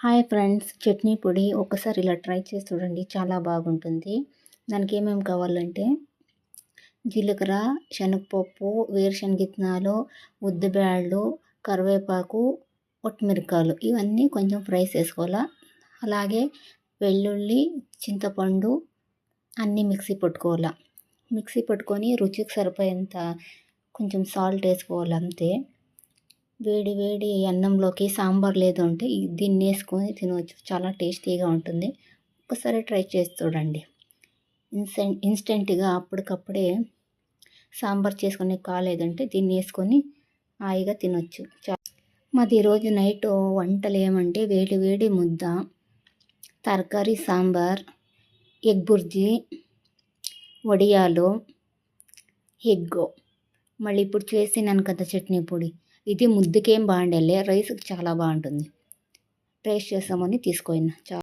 Hi friends chutney పొడి ఒకసారి ఇలా ట్రై చేసి చూడండి చాలా బాగుంటుంది. దానికి ఏమేమి కావాలంటే జీలకర్ర శనగపప్పు వేరుశనగిత్నాలు ఉద్దిబ్యాళ్ళు కరివేపాకు ఒట్టిమిరకాలు ఇవన్నీ కొంచెం ఫ్రై చేసుకోవాలా? అలాగే వెల్లుల్లి చింతపండు అన్నీ మిక్సీ పట్టుకోవాలా? మిక్సీ పట్టుకొని రుచికి సరిపోయేంత కొంచెం సాల్ట్ వేసుకోవాలి అంతే వేడి వేడి అన్నంలోకి సాంబార్ లేదు అంటే దీన్ని వేసుకొని తినవచ్చు చాలా టేస్టీగా ఉంటుంది. ఒకసారి ట్రై చేసి చూడండి. ఇన్స్టెంట్ ఇన్స్టెంట్గా అప్పటికప్పుడే సాంబార్ చేసుకునే కాలేదంటే దీన్ని వేసుకొని హాయిగా తినొచ్చు. మాది ఈరోజు నైట్ వంటలు ఏమంటే వేడి వేడి ముద్ద తరకారీ సాంబార్ ఎగ్ బుర్జీ వడియాలు ఎగ్. మళ్ళీ ఇప్పుడు చేసినాను కదా చట్నీ పొడి. ఇది ముద్దుకేం బాగుండేలే. రైస్కి చాలా బాగుంటుంది. టేస్ట్ చేస్తామని తీసుకున్నా చా